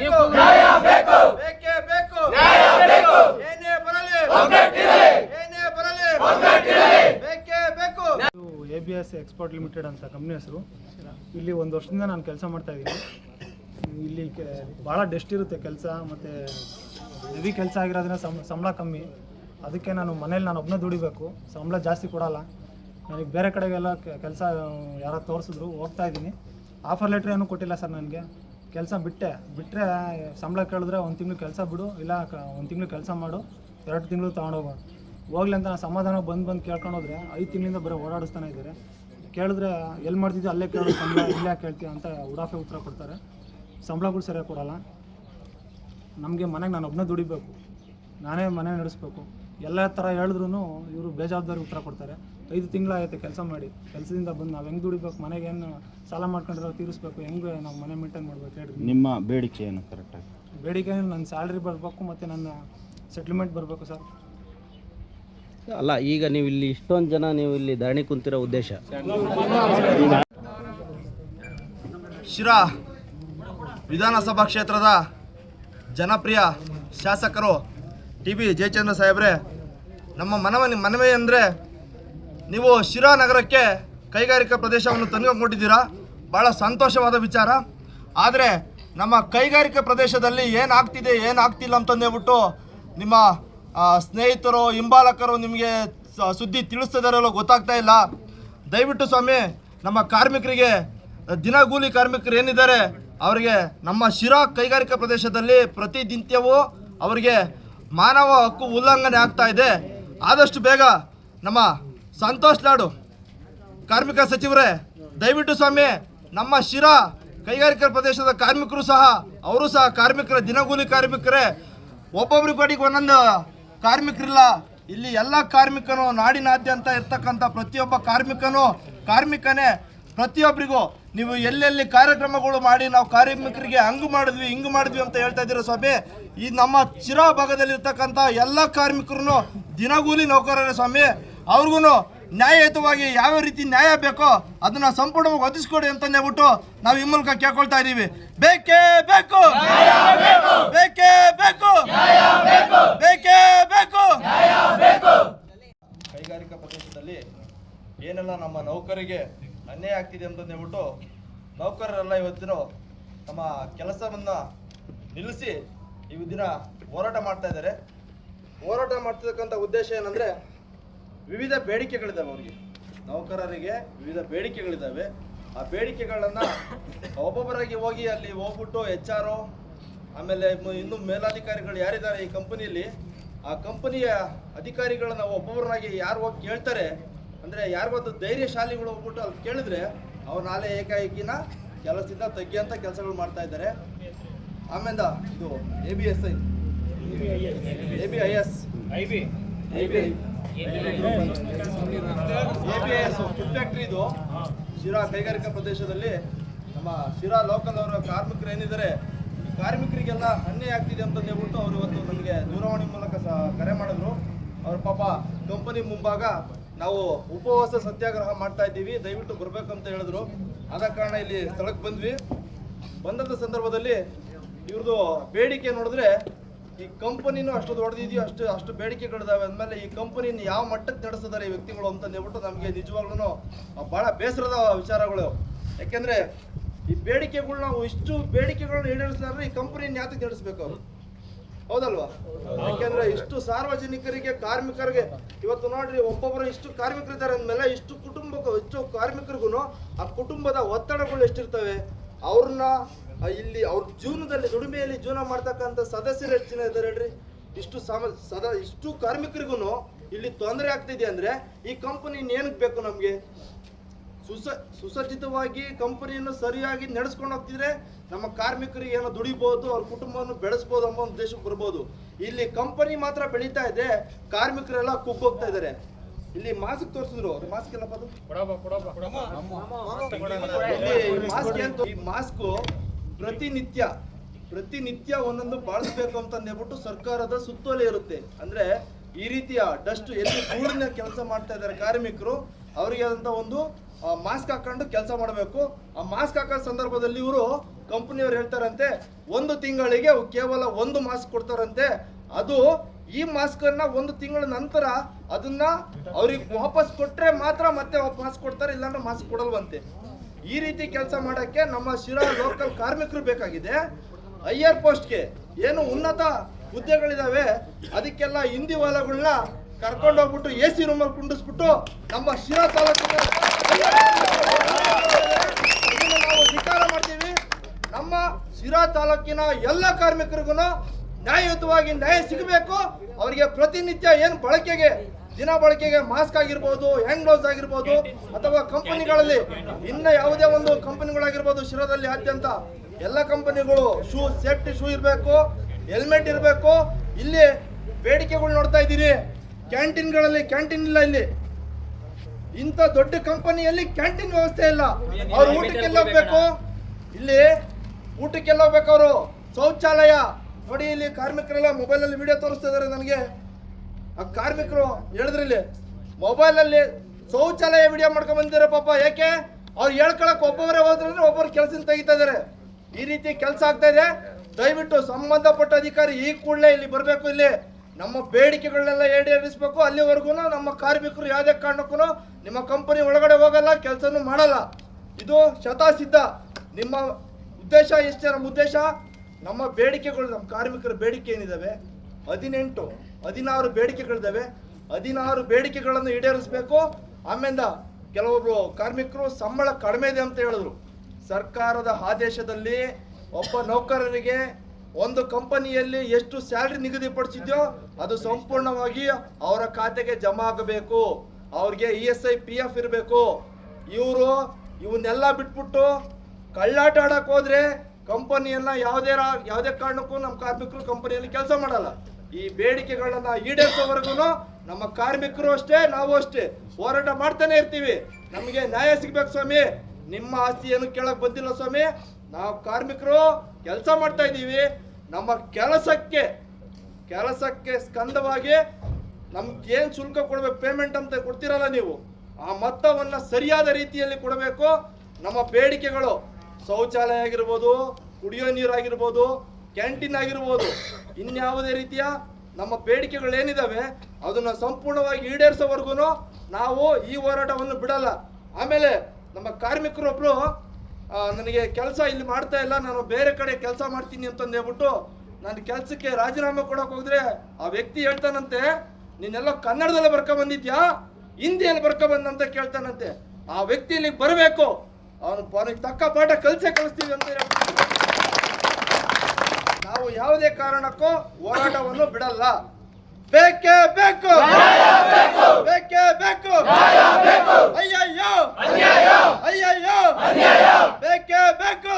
ಬೇಕು. ನ್ಯಾಯ ಬೇಕು. ಬೇಕೇ ಬೇಕು. ನ್ಯಾಯ ಬೇಕು. ಏನೇ ಬರಲಿ. ಏನೇ ಬರಲಿ. ಬೇಕೇ ಬೇಕು. A B S export limited ಅಂತ ಕಂಪ್ನಿ ಹೆಸರು. ಇಲ್ಲಿ ಒಂದು ವರ್ಷದಿಂದ ನಾನು ಕೆಲಸ ಮಾಡ್ತಾ ಇದ್ದೀನಿ. ಇಲ್ಲಿ ಕೆ ಭಾಳ ಡೆಸ್ಟ್ ಇರುತ್ತೆ ಕೆಲಸ ಮತ್ತು ಹೆವಿ ಕೆಲಸ ಆಗಿರೋದ್ರಿಂದ ಸಂಬಳ ಕಮ್ಮಿ. ಅದಕ್ಕೆ ನಾನು ಮನೇಲಿ ನಾನು ಒಬ್ಬನೇ ದುಡಿಬೇಕು. ಸಂಬಳ ಜಾಸ್ತಿ ಕೊಡಲ್ಲ. ನನಗೆ ಬೇರೆ ಕಡೆಗೆಲ್ಲ ಕೆಲಸ ಯಾರೋ ತೋರಿಸಿದ್ರು ಹೋಗ್ತಾ ಇದ್ದೀನಿ. ಆಫರ್ ಲೆಟ್ರ್ ಏನೂ ಕೊಟ್ಟಿಲ್ಲ ಸರ್ ನನಗೆ. ಕೆಲಸ ಬಿಟ್ಟೆ. ಬಿಟ್ಟರೆ ಸಂಬಳ ಕೇಳಿದ್ರೆ ಒಂದು ತಿಂಗಳು ಕೆಲಸ ಬಿಡು, ಇಲ್ಲ ಒಂದು ತಿಂಗಳು ಕೆಲಸ ಮಾಡು, ಎರಡು ತಿಂಗಳು ತೊಗೊಂಡೋಗು ಹೋಗ್ಲಿ ಅಂತ ಸಮಾಧಾನ ಬಂದು ಬಂದು ಕೇಳ್ಕೊಂಡು ಹೋದ್ರೆ ಐದು ತಿಂಗಳಿಂದ ಬರೀ ಓಡಾಡಿಸ್ತಾನೆ ಇದ್ದಾರೆ ಕೇಳಿದ್ರೆ ಎಲ್ಲಿ ಮಾಡ್ತಿದ್ದೆ ಅಲ್ಲೇ ಕೇಳೋ ಸಂಬಳ, ಇಲ್ಲ ಕೇಳ್ತೀವಿ ಅಂತ ಉಡಾಫೆ ಉತ್ತರ ಕೊಡ್ತಾರೆ. ಸಂಬಳಗಳು ಸರಿಯಾಗಿ ಕೊಡಲ್ಲ. ನಮಗೆ ಮನೆಗೆ ನಾನು ಒಬ್ಬನೇ ದುಡಿಬೇಕು. ನಾನೇ ಮನೆ ನಡೆಸ್ಬೇಕು. ಎಲ್ಲ ಥರ ಹೇಳಿದ್ರು ಇವರು ಬೇಜವಾಬ್ದಾರಿ ಉತ್ತರ ಕೊಡ್ತಾರೆ. ಐದು ತಿಂಗಳಾಗೈತೆ ಕೆಲಸ ಮಾಡಿ. ಕೆಲಸದಿಂದ ಬಂದು ನಾವು ಹೆಂಗೆ ದುಡಿಬೇಕು ಮನೆಗೆ ಏನು ಸಾಲ ಮಾಡ್ಕೊಂಡಿರೋ ತೀರಿಸ್ಬೇಕು ಹೆಂಗೆ ನಾವು ಮನೆ ಮೇಂಟೈನ್ ಮಾಡ್ಬೇಕು ಹೇಳಿ ನಿಮ್ಮ ಬೇಡಿಕೆ ಏನು ಕರೆಕ್ಟಾಗಿ ಬೇಡಿಕೆ ನನ್ನ ಸ್ಯಾಲ್ರಿ ಬರಬೇಕು ಮತ್ತು ನನ್ನ ಸೆಟ್ಲ್ಮೆಂಟ್ ಬರಬೇಕು ಸರ್ ಅಲ್ಲ ಈಗ ನೀವು ಇಲ್ಲಿ ಇಷ್ಟೊಂದು ಜನ ನೀವು ಇಲ್ಲಿ ಧರಣಿ ಕುಂತಿರೋ ಉದ್ದೇಶ. ಶಿರಾ ವಿಧಾನಸಭಾ ಕ್ಷೇತ್ರದ ಜನಪ್ರಿಯ ಶಾಸಕರು ಟಿ ಬಿ ಜಯಚಂದ್ರ ಸಾಹೇಬ್ರೆ ನಮ್ಮ ಮನವಿ ಮನವಿ ಅಂದರೆ ನೀವು ಶಿರಾ ನಗರಕ್ಕೆ ಕೈಗಾರಿಕಾ ಪ್ರದೇಶವನ್ನು ತಂದುಕೊಂಡಿದ್ದೀರಾ ಭಾಳ ಸಂತೋಷವಾದ ವಿಚಾರ. ಆದರೆ ನಮ್ಮ ಕೈಗಾರಿಕಾ ಪ್ರದೇಶದಲ್ಲಿ ಏನಾಗ್ತಿದೆ, ಏನಾಗ್ತಿಲ್ಲ ಅಂತಂದೇಳ್ಬಿಟ್ಟು ನಿಮ್ಮ ಸ್ನೇಹಿತರು, ಹಿಂಬಾಲಕರು ನಿಮಗೆ ಸುದ್ದಿ ತಿಳಿಸ್ತಿದಾರಲ್ಲೋ ಗೊತ್ತಾಗ್ತಾ ಇಲ್ಲ. ದಯವಿಟ್ಟು ಸ್ವಾಮಿ, ನಮ್ಮ ಕಾರ್ಮಿಕರಿಗೆ ದಿನಗೂಲಿ ಕಾರ್ಮಿಕರು ಏನಿದ್ದಾರೆ, ಅವರಿಗೆ ನಮ್ಮ ಶಿರಾ ಕೈಗಾರಿಕಾ ಪ್ರದೇಶದಲ್ಲಿ ಪ್ರತಿನಿತ್ಯವೂ ಅವರಿಗೆ ಮಾನವ ಹಕ್ಕು ಉಲ್ಲಂಘನೆ ಆಗ್ತಾ ಇದೆ. ಆದಷ್ಟು ಬೇಗ ನಮ್ಮ ಸಂತೋಷ್ ಲಾಡು, ಕಾರ್ಮಿಕ ಸಚಿವರೇ, ದಯವಿಟ್ಟು ಸ್ವಾಮಿ ನಮ್ಮ ಶಿರಾ ಕೈಗಾರಿಕಾ ಪ್ರದೇಶದ ಕಾರ್ಮಿಕರು ಸಹ, ಅವರು ಸಹ ಕಾರ್ಮಿಕರ ದಿನಗೂಲಿ ಕಾರ್ಮಿಕರೇ, ಒಬ್ಬೊಬ್ರ ಕಡೆಗೆ ಒಂದೊಂದು ಕಾರ್ಮಿಕರಿಲ್ಲ. ಇಲ್ಲಿ ಎಲ್ಲ ಕಾರ್ಮಿಕನು ನಾಡಿನಾದ್ಯಂತ ಇರ್ತಕ್ಕಂಥ ಪ್ರತಿಯೊಬ್ಬ ಕಾರ್ಮಿಕನು, ಕಾರ್ಮಿಕನೇ. ಪ್ರತಿಯೊಬ್ಬರಿಗೂ ನೀವು ಎಲ್ಲೆಲ್ಲಿ ಕಾರ್ಯಕ್ರಮಗಳು ಮಾಡಿ ನಾವು ಕಾರ್ಮಿಕರಿಗೆ ಹಂಗು ಮಾಡಿದ್ವಿ, ಹಿಂಗು ಮಾಡಿದ್ವಿ ಅಂತ ಹೇಳ್ತಾ ಇದ್ದೀರಾ ಸ್ವಾಮಿ? ಈ ನಮ್ಮ ಚಿರಾ ಭಾಗದಲ್ಲಿ ಇರ್ತಕ್ಕಂಥ ಎಲ್ಲ ಕಾರ್ಮಿಕರು ದಿನಗೂಲಿ ನೌಕರರೇ ಸ್ವಾಮಿ. ಅವ್ರಿಗೂ ನ್ಯಾಯಯುತವಾಗಿ ಯಾವ ರೀತಿ ನ್ಯಾಯ ಬೇಕೋ ಅದನ್ನ ಸಂಪೂರ್ಣವಾಗಿ ಒದಗಿಸ್ಕೊಡಿ ಅಂತ ಹೇಳ್ಬಿಟ್ಟು ನಾವು ಈ ಮೂಲಕ ಕೇಳ್ಕೊಳ್ತಾ ಇದ್ದೀವಿ. ಬೇಕೇ ಬೇಕು! ಬೇಕೇ ಬೇಕು! ಬೇಕೇ ಬೇಕು! ಕೈಗಾರಿಕಾ ಪ್ರದೇಶದಲ್ಲಿ ಏನೆಲ್ಲ ನಮ್ಮ ನೌಕರಿಗೆ ಅನ್ಯಾಯ ಆಗ್ತಿದೆ ಅಂತ ಹೇಳ್ಬಿಟ್ಟು ನೌಕರರೆಲ್ಲ ಇವತ್ತಿನ ತಮ್ಮ ಕೆಲಸವನ್ನ ನಿಲ್ಲಿಸಿ ಈ ದಿನ ಹೋರಾಟ ಮಾಡ್ತಾ ಇದ್ದಾರೆ. ಹೋರಾಟ ಮಾಡ್ತಿರ್ತಕ್ಕಂಥ ಉದ್ದೇಶ ಏನಂದ್ರೆ ವಿವಿಧ ಬೇಡಿಕೆಗಳಿದ್ದಾವೆ ಅವರಿಗೆ. ನೌಕರರಿಗೆ ವಿವಿಧ ಬೇಡಿಕೆಗಳಿದ್ದಾವೆ. ಆ ಬೇಡಿಕೆಗಳನ್ನ ಒಬ್ಬೊಬ್ಬರಾಗಿ ಹೋಗಿ ಅಲ್ಲಿ ಹೋಗ್ಬಿಟ್ಟು ಎಚ್ ಆರ್ ಆಮೇಲೆ ಮ- ಇನ್ನು ಮೇಲಾಧಿಕಾರಿಗಳು ಯಾರಿದ್ದಾರೆ ಈ ಕಂಪನಿಯಲ್ಲಿ ಆ ಕಂಪನಿಯ ಅಧಿಕಾರಿಗಳನ್ನ ಒಬ್ಬೊಬ್ಬರಾಗಿ ಯಾರು ಹೋಗಿ ಕೇಳ್ತಾರೆ ಅಂದ್ರೆ ಯಾರಿಗೊತ್ತು ಧೈರ್ಯಶಾಲಿಗಳು ಹೋಗ್ಬಿಟ್ಟು ಅಲ್ಲಿ ಕೇಳಿದ್ರೆ ಅವ್ರು ನಾಳೆ ಏಕಾಏಕಿನ ಕೆಲಸದಿಂದ ತೆಗಿಯಂತ ಕೆಲಸಗಳು ಮಾಡ್ತಾ ಇದ್ದಾರೆ. ಆಮೇಲೆ ಇದು A B S I. A B I S I B ಇದು ಶಿರಾ ಕೈಗಾರಿಕಾ ಪ್ರದೇಶದಲ್ಲಿ ನಮ್ಮ ಶಿರಾ ಲೋಕಲ್ ಅವರ ಕಾರ್ಮಿಕರು ಏನಿದ್ದಾರೆ, ಈ ಕಾರ್ಮಿಕರಿಗೆಲ್ಲ ಅನ್ಯಾಯ ಆಗ್ತಿದೆ ಅಂತ ಹೇಳ್ಬಿಟ್ಟು ಅವರು ಇವತ್ತು ನಮಗೆ ದೂರವಾಣಿ ಮೂಲಕ ಕರೆ ಮಾಡಿದ್ರು. ಅವ್ರ ಪಾಪ ಕಂಪನಿ ಮುಂಭಾಗ ನಾವು ಉಪವಾಸ ಸತ್ಯಾಗ್ರಹ ಮಾಡ್ತಾ ಇದ್ದೀವಿ, ದಯವಿಟ್ಟು ಬರಬೇಕಂತ ಹೇಳಿದ್ರು. ಆದ ಕಾರಣ ಇಲ್ಲಿ ಸ್ಥಳಕ್ಕೆ ಬಂದ್ವಿ. ಬಂದಂಥ ಸಂದರ್ಭದಲ್ಲಿ ಇವ್ರದ್ದು ಬೇಡಿಕೆ ನೋಡಿದ್ರೆ ಈ ಕಂಪನಿನೂ ಅಷ್ಟು ದೊಡ್ಡದಿದೆಯೋ ಅಷ್ಟು ಅಷ್ಟು ಬೇಡಿಕೆಗಳಿದಾವೆ ಅಂದಮೇಲೆ ಈ ಕಂಪನಿನ ಯಾವ ಮಟ್ಟಕ್ಕೆ ನಡೆಸಿದ್ದಾರೆ ಈ ವ್ಯಕ್ತಿಗಳು ಅಂತ ಹೇಳ್ಬಿಟ್ಟು ನಮಗೆ ನಿಜವಾಗ್ಲೂ ಭಾಳ ಬೇಸರದ ವಿಚಾರಗಳು. ಯಾಕೆಂದರೆ ಈ ಬೇಡಿಕೆಗಳು ನಾವು ಇಷ್ಟು ಬೇಡಿಕೆಗಳನ್ನ ಈಡೇರಿಸಿದ್ರೆ ಈ ಕಂಪನಿನ ಯಾತಕ್ಕೆ ನಡೆಸಬೇಕು ಅವರು? ಹೌದಲ್ವಾ? ಯಾಕೆಂದ್ರೆ ಇಷ್ಟು ಸಾರ್ವಜನಿಕರಿಗೆ, ಕಾರ್ಮಿಕರಿಗೆ, ಇವತ್ತು ನೋಡ್ರಿ ಒಬ್ಬೊಬ್ಬರು ಇಷ್ಟು ಕಾರ್ಮಿಕರಿದ್ದಾರೆ ಅಂದಮೇಲೆ ಇಷ್ಟು ಕುಟುಂಬಕ್ಕೂ, ಇಷ್ಟು ಕಾರ್ಮಿಕರಿಗೂ ಆ ಕುಟುಂಬದ ಒತ್ತಡಗಳು ಎಷ್ಟಿರ್ತವೆ? ಅವ್ರನ್ನ ಇಲ್ಲಿ ಅವ್ರ ಜೀವನದಲ್ಲಿ ದುಡಿಮೆಯಲ್ಲಿ ಜೀವನ ಮಾಡ್ತಕ್ಕಂಥ ಸದಸ್ಯರು ಎಷ್ಟು ಜನ ಇದ್ದಾರೆ ಹೇಳ್ರಿ? ಇಷ್ಟು ಸಮ, ಸದಾ, ಇಷ್ಟು ಕಾರ್ಮಿಕರಿಗೂ ಇಲ್ಲಿ ತೊಂದರೆ ಆಗ್ತಿದೆ ಅಂದರೆ ಈ ಕಂಪನಿ ಏನಕ್ಕೆ ಬೇಕು ನಮಗೆ? ಸುಸ, ಸುಸಜ್ಜಿತವಾಗಿ ಕಂಪನಿಯನ್ನು ಸರಿಯಾಗಿ ನಡೆಸ್ಕೊಂಡು ಹೋಗ್ತಿದ್ರೆ ನಮ್ಮ ಕಾರ್ಮಿಕರಿಗೆ ಏನೋ ದುಡಿಬಹುದು ಅವ್ರ ಕುಟುಂಬವನ್ನು ಬೆಳೆಸ್ಬೋದು ಅನ್ನೋ ಉದ್ದೇಶಕ್ಕೆ ಬರ್ಬೋದು. ಇಲ್ಲಿ ಕಂಪನಿ ಮಾತ್ರ ಬೆಳೀತಾ ಇದೆ, ಕಾರ್ಮಿಕರೆಲ್ಲ ಕುಗ್ಗೋಗ್ತಾ ಇದ್ದಾರೆ. ಇಲ್ಲಿ ಮಾಸ್ಕ್ ತೋರಿಸಿದ್ರು ಮಾಸ್ಕ್ ಎಲ್ಲಪ್ಪ ಅದು? ಇಲ್ಲಿ ಮಾಸ್ಕ್ ಏನು ಈ ಮಾಸ್ಕ್ ಪ್ರತಿನಿತ್ಯ ಪ್ರತಿನಿತ್ಯ ಒಂದೊಂದು ಬಳಸಬೇಕು ಅಂತ ಅಂದ್ಬಿಟ್ಟು ಸರ್ಕಾರದ ಸುತ್ತೋಲೆ ಇರುತ್ತೆ. ಅಂದ್ರೆ ಈ ರೀತಿಯ ಡಸ್ಟ್ ಎಲ್ಲಿ ಧೂಳಿನ ಕೆಲಸ ಮಾಡ್ತಾ ಇದ್ದಾರೆ ಕಾರ್ಮಿಕರು ಅವರಿಗೆ ಆದಂತ ಒಂದು ಮಾಸ್ಕ್ ಹಾಕೊಂಡು ಕೆಲಸ ಮಾಡಬೇಕು. ಆ ಮಾಸ್ಕ್ ಹಾಕೋ ಸಂದರ್ಭದಲ್ಲಿ ಇವರು ಕಂಪನಿಯವರು ಹೇಳ್ತಾರಂತೆ ಒಂದು ತಿಂಗಳಿಗೆ ಕೇವಲ ಒಂದು ಮಾಸ್ಕ್ ಕೊಡ್ತಾರಂತೆ. ಅದು ಈ ಮಾಸ್ಕ್ ಅನ್ನ ಒಂದು ತಿಂಗಳ ನಂತರ ಅದನ್ನ ಅವ್ರಿಗೆ ವಾಪಸ್ ಕೊಟ್ರೆ ಮಾತ್ರ ಮತ್ತೆ ವಾಪಸ್ ಕೊಡ್ತಾರೆ, ಇಲ್ಲಾಂದ್ರೆ ಮಾಸ್ಕ್ ಕೊಡಲ್ವಂತೆ. ಈ ರೀತಿ ಕೆಲಸ ಮಾಡಕ್ಕೆ ನಮ್ಮ ಶಿರಾ ಲೋಕಲ್ ಕಾರ್ಮಿಕರು ಬೇಕಾಗಿದೆ. ಹೈಯರ್ ಪೋಸ್ಟ್ಗೆ ಏನು ಉನ್ನತ ಹುದ್ದೆಗಳಿದಾವೆ, ಅದಕ್ಕೆಲ್ಲ ಹಿಂದಿ ವಾಲಗಳನ್ನ ಕರ್ಕೊಂಡು ಹೋಗ್ಬಿಟ್ಟು ಎ ಸಿ ರೂಮಲ್ಲಿ ಕುಂಡಿಸ್ಬಿಟ್ಟು ನಮ್ಮ ಶಿರಾ ತಾಲೂಕಿನ ನಾವು ಧಿಕಾರ ಮಾಡ್ತೀವಿ. ನಮ್ಮ ಶಿರಾ ತಾಲೂಕಿನ ಎಲ್ಲ ಕಾರ್ಮಿಕರಿಗೂ ನ್ಯಾಯಯುತವಾಗಿ ನ್ಯಾಯ ಸಿಗಬೇಕು. ಅವರಿಗೆ ಪ್ರತಿನಿತ್ಯ ಏನು ಬಳಕೆಗೆ ದಿನ ಬಳಕೆಗೆ ಮಾಸ್ಕ್ ಆಗಿರ್ಬೋದು ಹ್ಯಾಂಡ್ ಗ್ಲೌಸ್ ಆಗಿರ್ಬೋದು ಅಥವಾ ಕಂಪನಿಗಳಲ್ಲಿ ಇನ್ನ ಯಾವುದೇ ಒಂದು ಕಂಪನಿಗಳಾಗಿರ್ಬೋದು ಶಿರದಲ್ಲಿ ಆದ್ಯಂತ ಎಲ್ಲ ಕಂಪನಿಗಳು ಶೂ, ಸೇಫ್ಟಿ ಶೂ ಇರಬೇಕು, ಹೆಲ್ಮೆಟ್ ಇರಬೇಕು. ಇಲ್ಲಿ ಬೇಡಿಕೆಗಳು ನೋಡ್ತಾ ಇದ್ದೀರಿ. ಕ್ಯಾಂಟೀನ್ಗಳಲ್ಲಿ ಕ್ಯಾಂಟೀನ್ ಇಲ್ಲ ಇಲ್ಲಿ. ಇಂಥ ದೊಡ್ಡ ಕಂಪನಿಯಲ್ಲಿ ಕ್ಯಾಂಟೀನ್ ವ್ಯವಸ್ಥೆ ಇಲ್ಲ. ಅವ್ರು ಊಟಕ್ಕೆಲ್ಲ ಹೋಗ್ಬೇಕು. ಇಲ್ಲಿ ಊಟಕ್ಕೆಲ್ಲ ಹೋಗ್ಬೇಕು ಅವರು. ಶೌಚಾಲಯ. ನೋಡಿ, ಇಲ್ಲಿ ಕಾರ್ಮಿಕರೆಲ್ಲ ಮೊಬೈಲಲ್ಲಿ ವಿಡಿಯೋ ತೋರಿಸ್ತಾ ಇದಾರೆ ನನಗೆ. ಆ ಕಾರ್ಮಿಕರು ಹೇಳಿದ್ರು ಇಲ್ಲಿ ಮೊಬೈಲಲ್ಲಿ ಶೌಚಾಲಯ ವಿಡಿಯೋ ಮಾಡ್ಕೊಂಡ್ ಬಂದಿರೋ ಪಾಪ ಯಾಕೆ ಅವ್ರು ಹೇಳ್ಕೊಳಕ್ ಒಬ್ಬೊಬ್ಬರೇ ಹೋದ್ರೆ ಒಬ್ಬರು ಕೆಲಸ ತೆಗಿತಾ ಇದಾರೆ ಈ ರೀತಿ ಕೆಲಸ ಆಗ್ತಾ ಇದೆ. ದಯವಿಟ್ಟು ಸಂಬಂಧಪಟ್ಟ ಅಧಿಕಾರಿ ಈ ಕೂಡಲೇ ಇಲ್ಲಿ ಬರಬೇಕು ಇಲ್ಲಿ. ನಮ್ಮ ಬೇಡಿಕೆಗಳನ್ನೆಲ್ಲ ಈಡೇರಿಸಬೇಕು. ಅಲ್ಲಿವರೆಗೂ ನಮ್ಮ ಕಾರ್ಮಿಕರು ಯಾವುದೇ ಕಾರಣಕ್ಕೂ ನಿಮ್ಮ ಕಂಪನಿ ಒಳಗಡೆ ಹೋಗಲ್ಲ, ಕೆಲಸನೂ ಮಾಡಲ್ಲ. ಇದು ಶತಾಸಿದ್ಧ. ನಿಮ್ಮ ಉದ್ದೇಶ ಎಷ್ಟೇ ನಮ್ಮ ಉದ್ದೇಶ, ನಮ್ಮ ಬೇಡಿಕೆಗಳು, ನಮ್ಮ ಕಾರ್ಮಿಕರ ಬೇಡಿಕೆ ಏನಿದಾವೆ? ಹದಿನೆಂಟು, ಹದಿನಾರು ಬೇಡಿಕೆಗಳಿದ್ದಾವೆ. ಹದಿನಾರು ಬೇಡಿಕೆಗಳನ್ನು ಈಡೇರಿಸಬೇಕು. ಆಮೇಲೆ ಕೆಲವೊಬ್ರು ಕಾರ್ಮಿಕರು ಸಂಬಳ ಕಡಿಮೆ ಇದೆ ಅಂತ ಹೇಳಿದ್ರು. ಸರ್ಕಾರದ ಆದೇಶದಲ್ಲಿ ಒಬ್ಬ ನೌಕರರಿಗೆ ಒಂದು ಕಂಪನಿಯಲ್ಲಿ ಎಷ್ಟು ಸ್ಯಾಲ್ರಿ ನಿಗದಿಪಡಿಸಿದ್ಯೋ ಅದು ಸಂಪೂರ್ಣವಾಗಿ ಅವರ ಖಾತೆಗೆ ಜಮಾ ಆಗಬೇಕು. ಅವ್ರಿಗೆ E S I, P F ಇರಬೇಕು. ಇವರು ಇವನ್ನೆಲ್ಲ ಬಿಟ್ಬಿಟ್ಟು ಕಳ್ಳಾಟ ಆಡಕ್ಕೆ ಹೋದ್ರೆ ಕಂಪನಿಯನ್ನ ಯಾವುದೇ ಯಾವುದೇ ಕಾರಣಕ್ಕೂ ನಮ್ಮ ಕಾರ್ಮಿಕರು ಕಂಪನಿಯಲ್ಲಿ ಕೆಲಸ ಮಾಡಲ್ಲ. ಈ ಬೇಡಿಕೆಗಳನ್ನ ಈಡೇರಿಸೋವರೆಗೂ ನಮ್ಮ ಕಾರ್ಮಿಕರು ಅಷ್ಟೇ, ನಾವು ಅಷ್ಟೇ. ಹೋರಾಟ ಮಾಡ್ತಾನೆ ಇರ್ತೀವಿ. ನಮಗೆ ನ್ಯಾಯ ಸಿಗ್ಬೇಕು ಸ್ವಾಮಿ. ನಿಮ್ಮ ಆಸ್ತಿ ಏನು ಕೇಳಕ್ ಬಂದಿಲ್ಲ ಸ್ವಾಮಿ. ನಾವು ಕಾರ್ಮಿಕರು ಕೆಲಸ ಮಾಡ್ತಾ ಇದ್ದೀವಿ. ನಮ್ಮ ಕೆಲಸಕ್ಕೆ ಕೆಲಸಕ್ಕೆ ಸ್ಕಂದವಾಗಿ ನಮ್ಗೆ ಏನು ಶುಲ್ಕ ಕೊಡ್ಬೇಕು ಪೇಮೆಂಟ್ ಅಂತ ಕೊಡ್ತಿರಲ್ಲ ನೀವು, ಆ ಮೊತ್ತವನ್ನು ಸರಿಯಾದ ರೀತಿಯಲ್ಲಿ ಕೊಡಬೇಕು. ನಮ್ಮ ಬೇಡಿಕೆಗಳು ಶೌಚಾಲಯ ಆಗಿರ್ಬೋದು ಕುಡಿಯೋ ನೀರು ಆಗಿರ್ಬೋದು ಕ್ಯಾಂಟೀನ್ ಆಗಿರ್ಬೋದು ಇನ್ಯಾವುದೇ ರೀತಿಯ ನಮ್ಮ ಬೇಡಿಕೆಗಳು ಏನಿದಾವೆ ಅದನ್ನ ಸಂಪೂರ್ಣವಾಗಿ ಈಡೇರಿಸೋವರೆಗೂ ನಾವು ಈ ಹೋರಾಟವನ್ನು ಬಿಡಲ್ಲ. ಆಮೇಲೆ ನಮ್ಮ ಕಾರ್ಮಿಕರೊಬ್ರು ಆ, ನನಗೆ ಕೆಲಸ ಇಲ್ಲಿ ಮಾಡ್ತಾ ಇಲ್ಲ ನಾನು ಬೇರೆ ಕಡೆ ಕೆಲಸ ಮಾಡ್ತೀನಿ ಅಂತಂದು ಹೇಳ್ಬಿಟ್ಟು ನಾನು ಕೆಲಸಕ್ಕೆ ರಾಜೀನಾಮೆ ಕೊಡಕ್ ಹೋದ್ರೆ ಆ ವ್ಯಕ್ತಿ ಹೇಳ್ತಾನಂತೆ ನೀನೆಲ್ಲ ಕನ್ನಡದಲ್ಲೇ ಬರ್ಕೊ ಬಂದಿದ್ಯಾ? ಹಿಂದಿಯಲ್ಲಿ ಬರ್ಕೊ ಬಂದಂತ ಕೇಳ್ತಾನಂತೆ. ಆ ವ್ಯಕ್ತಿ ಇಲ್ಲಿಗೆ ಬರಬೇಕು. ಅವನು ಪಾಲಿಗೆ ತಕ್ಕ ಪಾಠ ಕಲಿಸೇ ಕಲಿಸ್ತೀವಿ ಅಂತ ನಾವು ಯಾವುದೇ ಕಾರಣಕ್ಕೂ ಹೋರಾಟವನ್ನು ಬಿಡಲ್ಲ. ಬೇಕೇ ಬೇಕು. ಬೇಕೇ ಬೇಕು. ಅಯ್ಯಯ್ಯೋ. ಅಯ್ಯಯ್ಯೋ. ಬೇಕೇ ಬೇಕು.